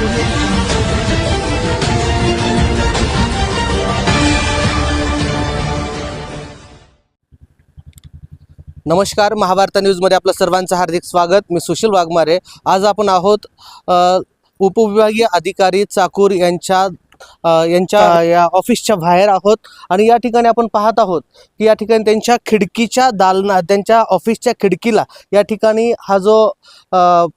नमस्कार महाभारत न्यूजमध्ये आपलं सर्वांचं हार्दिक स्वागत. मी सुशील वाघमारे. आज आपण आहोत उपविभागीय अधिकारी चाकूर यांच्या यांच्या या ऑफिसच्या बाहेर आहोत. आणि या ठिकाणी आपण पाहत आहोत की या ठिकाणी त्यांच्या खिडकीच्या दालना त्यांच्या ऑफिसच्या खिडकीला या ठिकाणी हा जो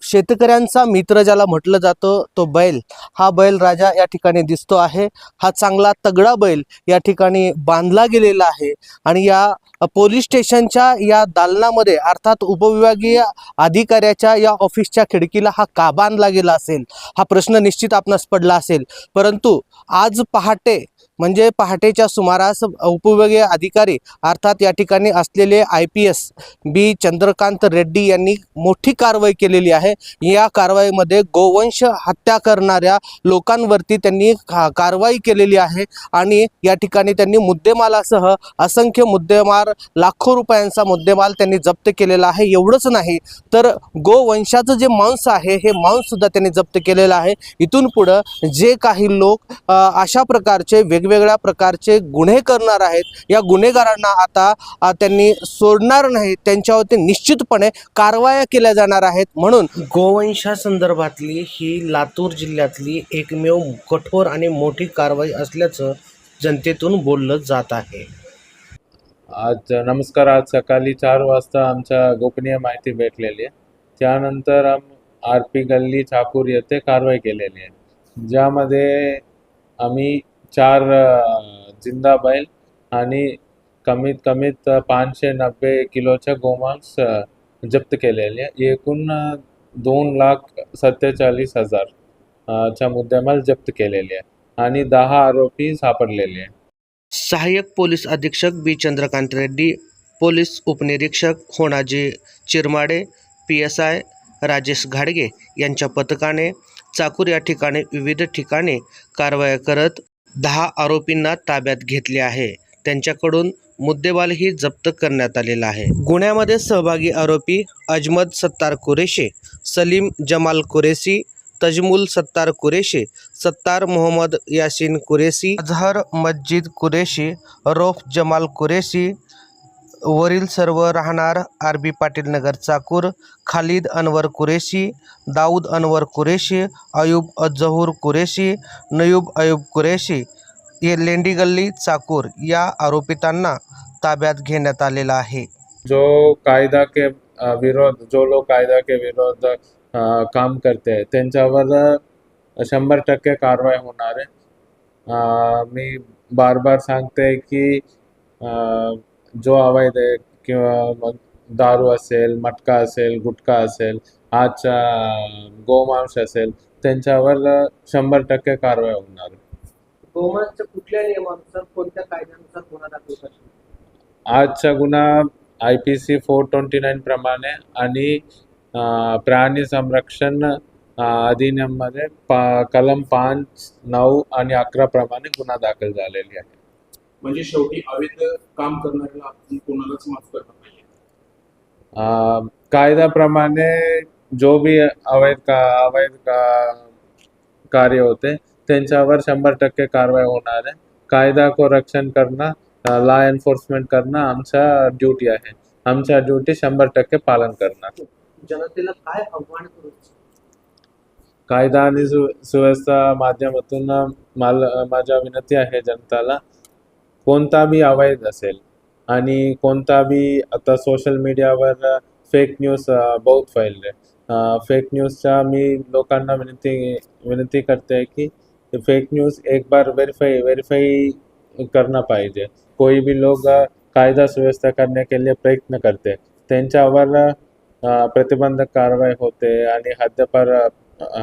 शेतकऱ्यांचा मित्र ज्याला म्हटलं जातं तो बैल. हा बैल राजा या ठिकाणी दिसतो आहे. हा चांगला तगडा बैल या ठिकाणी बांधला गेलेला आहे. आणि या पोलीस स्टेशनच्या या दालनामध्ये अर्थात उपविभागीय अधिकाऱ्याच्या या ऑफिसच्या खिडकीला हा का बांधला गेला असेल? हा प्रश्न निश्चित आपणास पडला असेल. परंतु आज पहाटे म्हणजे पहाटेच्या सुमारास उपविभागीय अधिकारी अर्थात या ठिकाणी असलेले I P S B Chandrakant Reddy यांनी मोठी कारवाई केलेली आहे. या कारवाईमध्ये गोवंश हत्या करणाऱ्या लोकांवरती त्यांनी का- कारवाई केलेली आहे आणि या ठिकाणी त्यांनी मुद्देमालासह असंख्य मुद्देमाल लाखो रुपयांचा मुद्देमाल त्यांनी जप्त केलेला आहे. एवढंच नाही तर गोवंशाचं जे मांस आहे हे मांससुद्धा त्यांनी जप्त केलेलं आहे. इथून पुढं जे काही लोक अशा प्रकारचे वेगवेगळ्या प्रकारचे गुन्हे करणार आहेत. या गुन्हेगारांना आता त्यांनी सोडणार नाही. त्यांच्यावरती निश्चितपणे कारवाया केल्या जाणार आहेत. म्हणून गोवंशासंदर्भातली ही लातूर जिल्ह्यातली एकमेव कठोर आणि मोठी कारवाई असल्याचं जनतेतून बोललं जात आहे. आज नमस्कार. आज सकाळी चार वाजता आमच्या गोपनीय माहिती भेटलेली आहे. त्यानंतर आम आर पी गल्ली चाकूर येथे कारवाई केलेली आहे. ज्यामध्ये आम्ही चार जिंदा बैल आणि कमीत कमीत पाचशे नब्बे किलोच्या गोमांस जप्त केलेले. आहे एकूण दोन लाख सत्तेचाळीस हजार च्या चा मुद्देमाल जप्त केलेले आहे आणि दहा आरोपी सापडलेले. आहे सहाय्यक पोलीस अधीक्षक बी चंद्रकांत रेड्डी पोलीस उपनिरीक्षक Honaji Chirmade P S I Rajesh घाडगे यांच्या पथकाने चाकूर या ठिकाणी विविध ठिकाणी कारवाया करत दहा आरोपींना ताब्यात घेतले आहे. त्यांच्याकडून मुद्देमालही जप्त करण्यात आलेला आहे. गुन्ह्यामध्ये सहभागी आरोपी अजमद सत्तार कुरेशी सलीम जमाल कुरेशी तजमुल सत्तार कुरेशी सत्तार मोहम्मद यासीन कुरेशी अझहर मस्जिद कुरेशी रोफ जमाल कुरेशी वरील सर्व राहणार आर बी पाटील नगर चाकूर खालिद अनवर कुरेशी दाऊद अनवर कुरेशी अयूब अजहूर कुरेशी नयूब अयूब कुरेशी हे लेंडी गल्ली चाकूर या आरोपितांना ताब्यात घेण्यात आलेला आहे. जो कायदा के विरोध जो लोक कायदा के विरोध काम करते त्यांच्यावर शंभर टक्के कारवाई होणार आहे. मी बार बार सांगते की जो अवैध आहे किंवा मग दारू असेल मटका असेल गुटखा असेल आजचा गोमांस असेल त्यांच्यावर शंभर टक्के कारवाई होणार. आहे गोमांसच्या कुठल्या नियमानुसार कोणत्या कायद्यानुसार गुन्हा दाखल करतो आजचा गुन्हा I P C four twenty nine प्रमाणे आणि अं, प्राणी संरक्षण अं, अधिनियममध्ये पा कलम पाच नऊ आणि अकरा प्रमाणे गुन्हा दाखल झालेली आहे. म्हणजे शेवटी अवैध काम करणाऱ्याला आपण कोणालाच माफ करणार नाही कायद्याप्रमाणे जो भी अवैध का अवैध का कार्य होते त्यांच्यावर शंभर टक्के कारवाई होणार आहे. कायदा को रक्षण करणं लॉ एन्फोर्समेंट करणं आमचा ड्युटी आहे. आमच्या ड्युटी शंभर टक्के पालन करणार जनतेला काय आव्हान करू कायदा आणि सु सुव्यवस्था माध्यमातून मला माझ्या विनंती आहे जनताला कोणता बी अवैध असेल आणि कोणता बी आता सोशल मीडियावर फेक न्यूज बहुत फैलले. फेक न्यूजच्या मी लोकांना विनंती विनंती करते की फेक न्यूज एक बार वेरीफाई वेरीफाई करना पाहिजे. कोई भी लोग कायदा सुव्यवस्था करने के लिए प्रयत्न करते. त्यांच्यावर प्रतिबंधक कारवाई होते आणि हद्दपार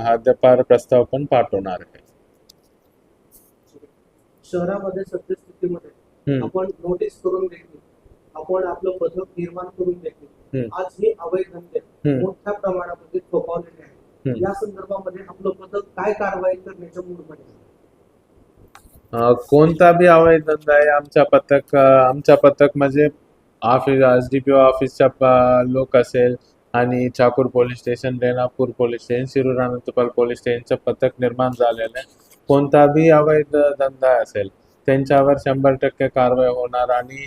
हद्दपार प्रस्ताव पण पाठवणार आहे. शहरामध्ये सद्यस्थितीमध्ये आपण नोटीस करून देखील आपण आपलं पथक निर्माण करून देखील. आज हे अवैध धंदे. मोठ्या प्रमाणामध्ये थोपवलेले आहे हम्म. या संदर्भामध्ये आपलं पथक काय कारवाई करण्याच्या मूडमध्ये आहे? कोणता बी अवैध धंदा आहे आमच्या पथक आमच्या पथक म्हणजे office S D P O ऑफिसच्या लोक असेल आणि Chakur police station Renapur police station Shirur Anantpal police स्टेशनचं पथक निर्माण झालेलं आहे कोणता बी अवैध धंदा असेल त्यांच्यावर शंभर टक्के कारवाई होणार आणि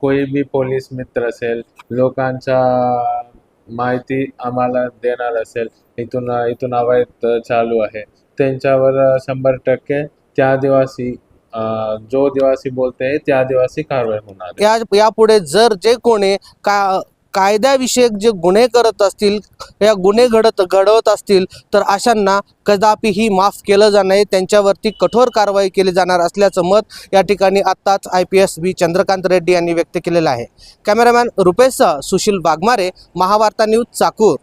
कोई बी पोलीस मित्र असेल लोकांच्या माहिती आम्हाला देणार असेल इथून इथून अवैध चालू आहे. त्यांच्यावर शंभर टक्के त्या दिवशी जो दिवासी बोलते त्या आदिवासी कारवाई होणार या यापुढे जर जे कोणी का कायद्याविषयक जे गुन्हे करत असतील या गुन्हे घडत घडवत असतील तर अशांना कदापिही माफ केलं जाणार नाही. त्यांच्यावरती कठोर कारवाई केली जाणार असल्याचं मत या ठिकाणी आत्ताच I P S B Chandrakant Reddy यांनी व्यक्त केलेलं आहे. कॅमेरामॅन रुपेशसह सुशील वाघमारे महावार्ता न्यूज चाकूर.